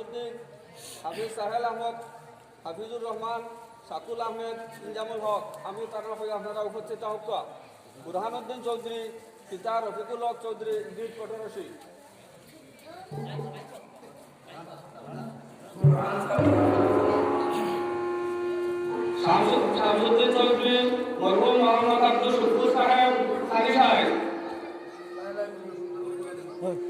সিদ্দিক হাফিজ সাহেল আহমদ হাফিজুর রহমান সাকুল আহমেদ ইনজামুল হক আমি তারা হয়ে আপনারা উপস্থিত হক বুরহানুদ্দিন চৌধুরী পিতা রফিকুল হক চৌধুরী ইদ্রিত কটরসি শামসুদ্দিন চৌধুরী মরহুম আব্দুল সাহেব সাহেব। হ্যাঁ।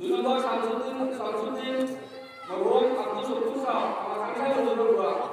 눈과 상손은 상손진, 모론, 박기소, 투사, 강상사의 노동과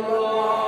Oh.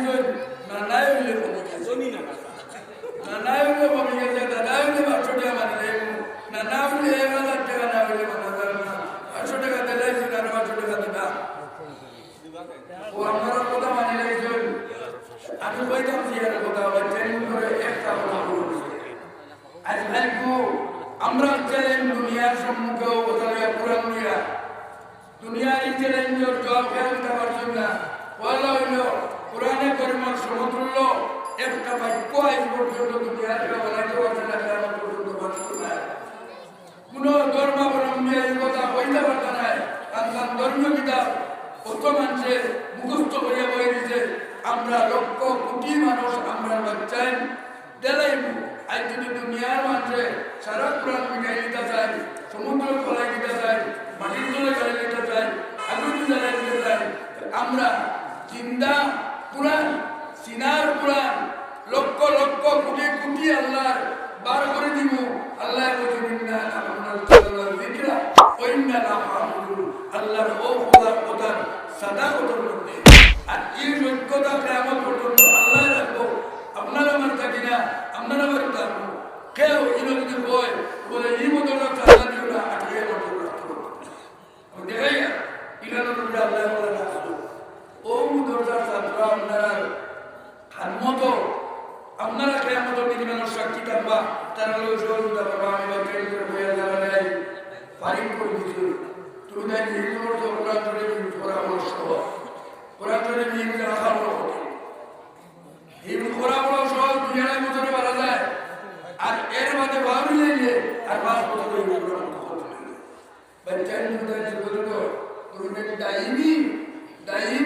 können. দুঃখ মানুষের মুখস্থ করিয়া বই আমরা লক্ষ কোটি মানুষ আমরা বাচ্চাই দেলাইব আজ যদি দুনিয়ার মাঝে সারা কোরআন মিটাই দিতে চাই, সমুদ্র ফলাই দিতে চাই, মাটির জলে ফেলাই দিতে চাই আগুন জ্বালাই দিতে চাই। আমরা চিন্তা কোরআন চিনার কোরআন, লক্ষ লক্ষ কোটি কোটি আল্লাহ বার করে দিব আল্লাহ আল্লাহর ও খোদার কথা সাদা কতর মধ্যে আর এই সত্যতা কেমন পর্যন্ত আল্লাহ রাখব। আপনারা আমার থাকি না, আপনারা আমার থাকব কেউ ইনো যদি বয়, বলে এই মতো চালা দিও না আটকে মতো রাখব আমি দেখাই ইরানোর উপরে আল্লাহ বলে রাখব ও দরজার ছাত্র আপনারা মতো আপনারা কেমন বিজ্ঞানের শক্তি থাকবা তারা লোক সহযোগিতা করবা আমি বা ট্রেন করে বইয়া যারা নেয় পারিং করে দিচ্ছি তুমি তাই হিন্দুর তো কোরআন শরীফ পরামর্শ কোরআন শরীফ হিন্দু রাখা বড় কঠিন হিন্দু করা বড় সহজ দুনিয়ার মতনে বলা যায় আর এর মাঝে ভাবি নিয়ে আর পাঁচ বছর বাচ্চা হিন্দু বলতো তুমি দায়ী দায়ী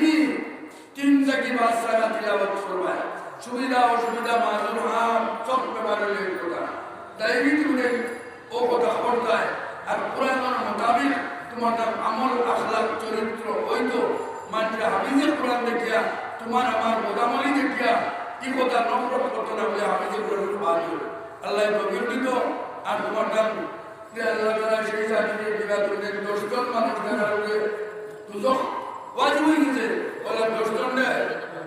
তিন থেকে পাঁচ টাকা তিলাবত করবায় সুবিধা অসুবিধা মাজুর হাম সব ব্যাপারে কথা দায়ী তুমি ও কথা খবরদায় আর কোরআনের মোতাবিক তোমার নাম আমল আখলাক চরিত্র ওই তো মানুষের হাফিজের কোরআন দেখিয়া তোমার আমার মোদামলি দেখিয়া কি কথা নফরত করতে না বলে হাফিজের কোরআন বাদ আল্লাহ প্রকৃত আর তোমার যে আল্লাহ তারা সেই জাতিকে দিবা তুমি দশজন মানুষ দেখা দুজন ওয়াজিব হয়ে গেছে ওলা দশজন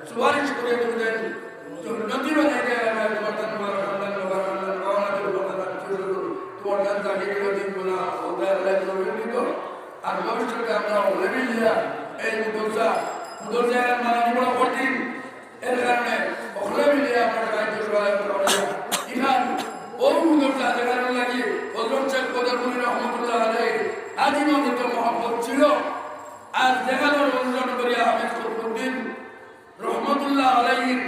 সুপারিশ করে দেন নদী বানাই দেয় তোমার দান তোমার সন্তান তোমার সন্তান পাওনা দেব তোমার দান তাকে দিন বলা ওটা আল্লাহ আমরা মানে কঠিন এর কারণে ওগুলো মিলিয়ে আমরা সাহায্য ইহান আজীবনিত মহব্বত ছিল আর দেখানোর অনুসরণ করিয়া হামিদ কুতুবুদ্দিন রহমতুল্লাহ আলাইহির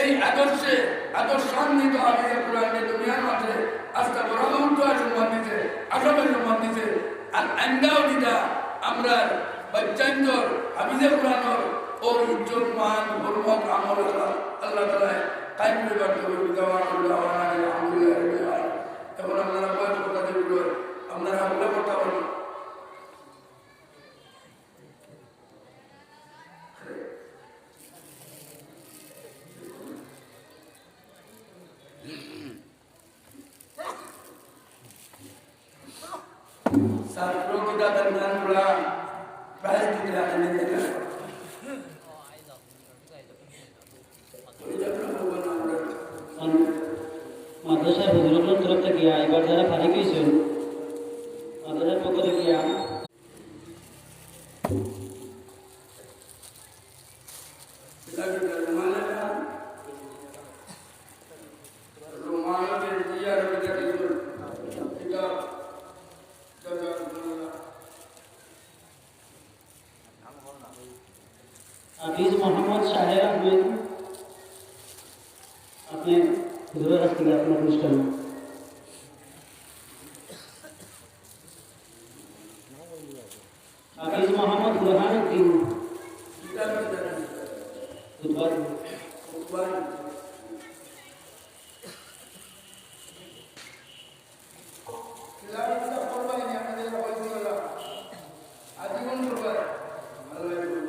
এই আদর্শে আদর্শান্বিত হামিদের কোরআনকে দুনিয়ার মাঝে আজকে বরাবন্ত সম্মান দিতে আসামে সম্মান দিতে আর আন্দাও দিতা আমরা বাচ্চান্তর হামিদের কোরআনর ও উজ্জ্বল মান হরমত আমল আল্লাহ আল্লাহ তালায় কাইম পরিবার করে দেওয়া আলহামদুলিল্লাহ এখন আপনারা বয়স কথা দিয়ে আপনারা আমরা কথা বলুন ছাত্র kita dengan pulang.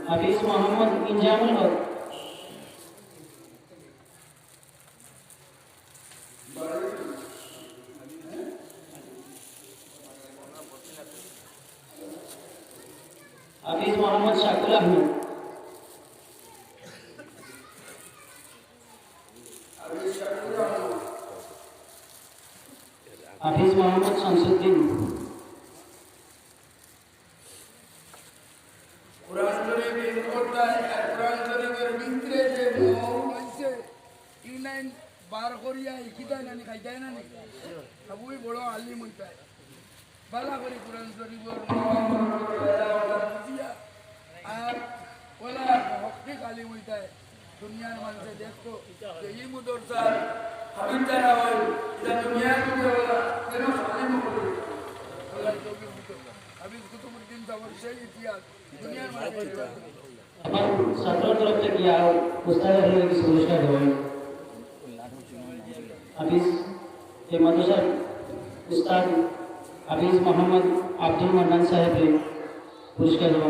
হাফিজ মোহাম্মদ ইনজামুল হক হাফিজ মোহাম্মদ শাকুল আহমেদ হাফিজ মোহাম্মদ শামসুদ্দিন কোরআন শরীফ করতায় আর কোরআন শরীফের ভিতরে যে মৌল হইছে ইনাইন বার করিয়া ইকিতাই নানি খাইতাই নানি সবই বড় আলিম হইতায় বালা করে কোরআন শরীফের আর ওলা হকিক আলিম হইতায় দুনিয়ার মানুষে দেখতো যে এই মুদরসা যারা হয় এটা দুনিয়ার মধ্যে ওলা কেন আলিম দিত হাবিব কুতুবুদ্দিন সাহেবের সেই ইতিহাস দুনিয়ার মানুষে আমার ছাত্রের তরফ থেকে আর উস্তাদের কিছু পুরস্কার দেওয়া হয়। হাফিজ এই মাদ্রাসার উস্তাদ হাফিজ মোহাম্মদ আব্দুল মান্নান সাহেবের পুরস্কার দেওয়া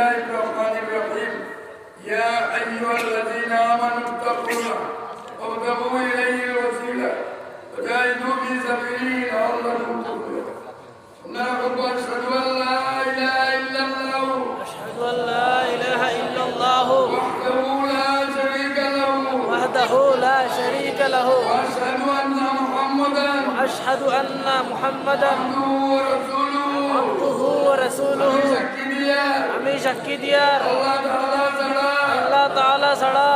الله الرحمن الرحيم. يا أيها الذين آمنوا اتقوا الله وابتغوا إليه الوسيلة وجاهدوا في سبيله لعلكم تفلحون. ثم نقول أشهد أن لا إله إلا الله أشهد أن لا إله إلا الله وحده لا شريك له وحده لا شريك له وأشهد أن محمدا وأشهد أن محمدا عبده ورسوله. عبده ورسوله. আমি সাক্ষী দিয়ার। আল্লাহ তাআলা ছাড়া।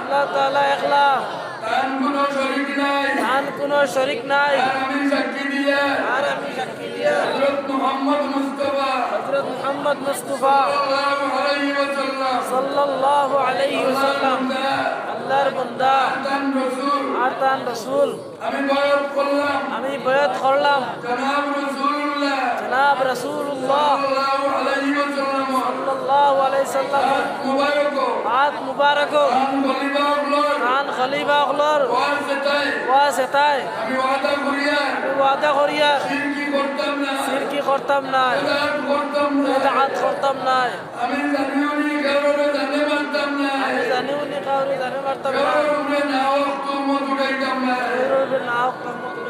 আল্লাহ তাআলা একলা। তার কোনো শরীক নাই। তার কোনো শরিক নাই। আর আমি সাক্ষী দিয়া আর আমি সাক্ষী দিয়ার। হযরত মুহাম্মদ মুস্তাফা। হযরত মুহাম্মদ মুস্তাফা। সাল্লাল্লাহু আলাইহি ওয়াসাল্লাম। সাল্লাল্লাহু আলাইহি ওয়াসাল্লাম। আল্লাহর বান্দা। তার রাসূল। আর তার রাসূল। আমি বয়ান করলাম। আমি বয়াত করলাম। জনাব রাসূলুল্লাহ জনাব রাসূলুল্লাহ। সাল্লাল্লাহু আলাইহি ওয়াসাল্লাম। সাল্লাল্লাহু আলাইহি সাল্লাম মুবারক। হাত মুবারক। আন বলিবা উল্লাহ খান খলিফা ওয়াসতাই ওয়াসেতায় আমি ওয়াদা করিয়া। আমি ওয়াদা করিয়া। শিরকি করতাম না। সিরকি করতাম না। বেদাত করতাম না। বেদাত করতাম না। আমি জানিও নি কারোর জানে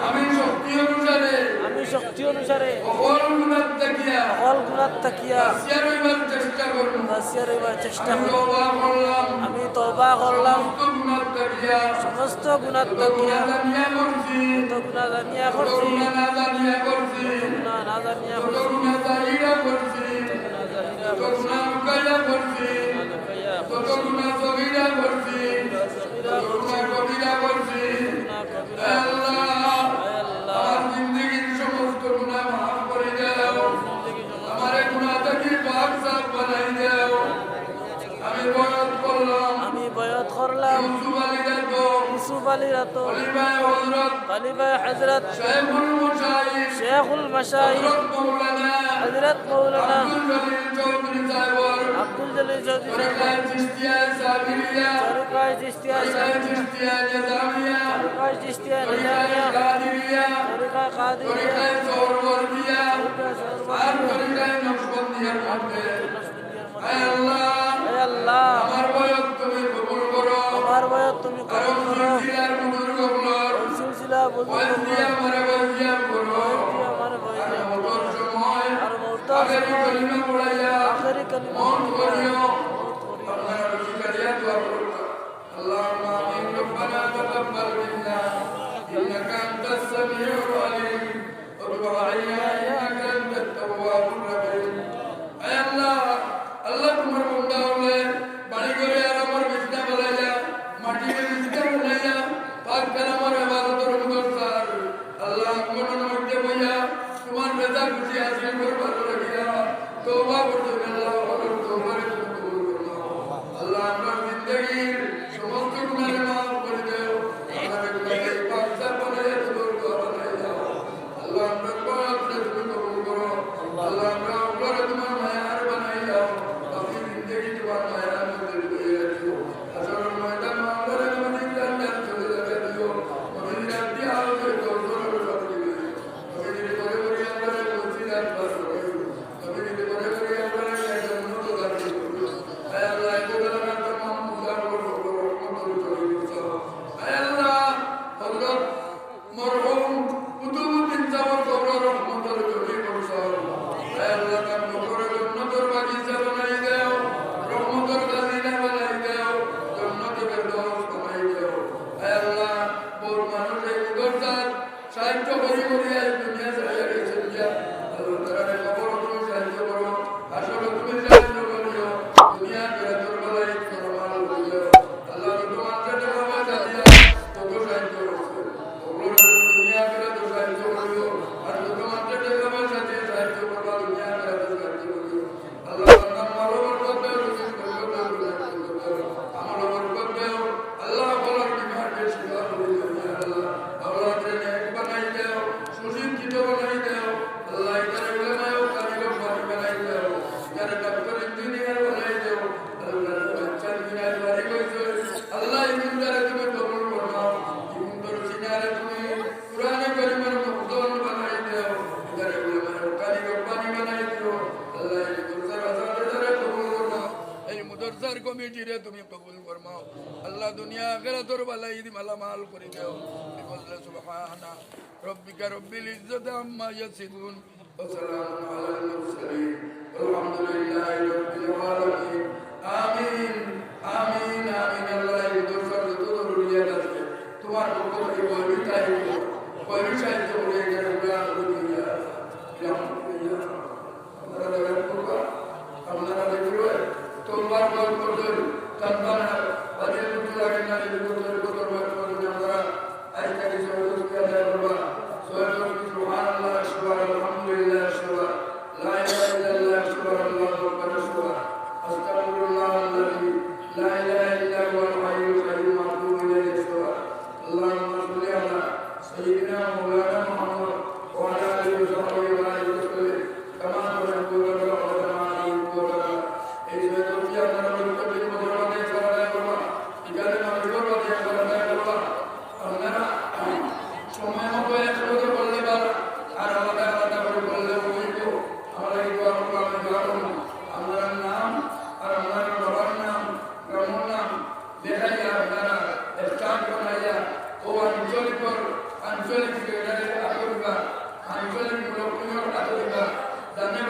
আমি শক্তি অনুসারে। আমি শক্তি অনুসারে। অকল গুণাত থাকিয়া অকল গুণাত থাকিয়া আসিয়ার হইবার চেষ্টা করব চেষ্টা আমি করব তওবা করলাম। আমি করলাম। সমস্ত গুণাত সমস্ত জানিয়া করছি। যত গুণা জানিয়া করছি। গুণা না জানিয়া করছি। গুণা না জানিয়া করছি। গুণা জানিয়া করছি। গুণা জানিয়া করছি গুণা লুকাইয়া করছি। গুণা লুকাইয়া যত করছি সগীরা যত কবিরা করছি কবিরা আল্লাহ আমার জিন্দগির সমস্ত গুণা মাফ করে দাও আমার এই থেকে পাক সাফ বানাই দাও আমি বয়স করলাম আমি বয়ত করলাম। ইউসুফ আলী রাতো ইউসুফ আলী রাতো হযরত শাইখুল মুশাইখ। শেখুল মশাই হযরত মাওলানা হজরত মৌলানা আব্দুল জলিল চৌধুরী সাহেবের আব্দুল জলিল চৌধুরী তরিকায় চিস্তিয়া তরিকায় চিস্তিয়া নিজামিয়া কাদিরিয়া। কাদিরিয়া। তরিকায়ে সরওয়ারদিয়া তরিকায় আর সরবরাহ তরিকায়ে अगर कलिमा बोला या कौन बोलियो سبحان ربك رب العزة عما يصفون وسلام على المرسلين والحمد لله رب العالمين آمين آمين آمين الله يدور فرطور ريالك তোমার উপরে বলিতাই পরিচয় করে গেলে আপনারা করবা আপনারা দেখবে তোমার গল্প সন্তান в данный